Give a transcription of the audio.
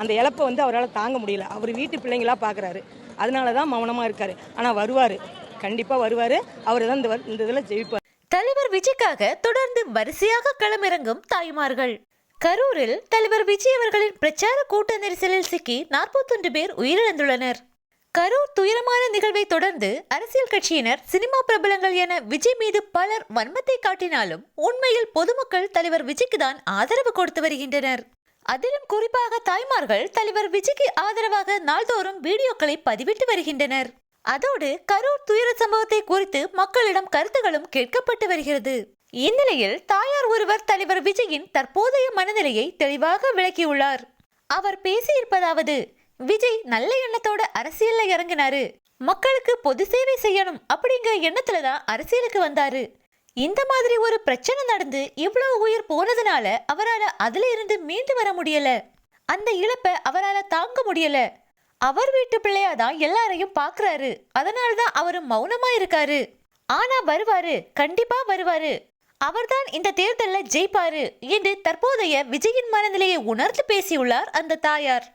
அந்த இழப்பை வந்து அவரால் தாங்க முடியல. அவர் வீட்டு பிள்ளைங்களா பார்க்குறாரு அதனால தான் மௌனமாக இருக்கார். ஆனால் வருவார். கண்டிப்பாக வருவார். அவர் தான் இந்த இந்த இதில் ஜெயிப்பார். தலைவர் விஜய்க்காக தொடர்ந்து வரிசையாக களமிறங்கும் தாய்மார்கள். கரூரில் தலைவர் விஜய் அவர்களின் பிரச்சார கூட்ட நெரிசலில் சிக்கி நாற்பத்தொன்று பேர் உயிரிழந்துள்ளனர். கரூர் துயரமான நிகழ்வை தொடர்ந்து அரசியல் கட்சியினர் சினிமா பிரபலங்கள் என விஜய் மீது பலர் வன்மத்தை காட்டினாலும் உண்மையில் பொதுமக்கள் தலைவர் விஜய்க்கு தான் ஆதரவு கொடுத்து வருகின்றனர். அதிலும் குறிப்பாக தாய்மார்கள் தலைவர் விஜய்க்கு ஆதரவாக நாள்தோறும் வீடியோக்களை பதிவிட்டு வருகின்றனர். அதோடு கரூர் துயர சம்பவத்தை குறித்து மக்களிடம் கருத்துகளும் கேட்கப்பட்டு வருகிறது. இந்நிலையில் தாயார் ஒருவர் தலைவர் விஜயின் தற்போதைய மனநிலையை தெளிவாக விளக்கியுள்ளார். அவர் பேசியிருப்பதாவது விஜய் நல்ல எண்ணத்தோட அரசியல்ல இறங்கினாரு. மக்களுக்கு பொது சேவை செய்யணும் அப்படிங்கிற எண்ணத்துல தான் அரசியலுக்கு வந்தாரு. இந்த மாதிரி ஒரு பிரச்சனை நடந்து இவ்வளவு உயிர் போனதுனால அவரால் அதுல இருந்து மீண்டு வர முடியல. அந்த இழப்பை அவரால் தாங்க முடியல. அவர் வீட்டு பிள்ளையா தான் எல்லாரையும் பார்க்குறாரு அதனால தான் அவர் மௌனமா இருக்காரு. ஆனா வருவாரு கண்டிப்பா வருவாரு. அவர்தான் இந்த தேர்தலில் ஜெயிப்பாரு என்று தற்போதைய விஜயின் மனநிலையை உணர்ந்து பேசியுள்ளார் அந்த தாயார்.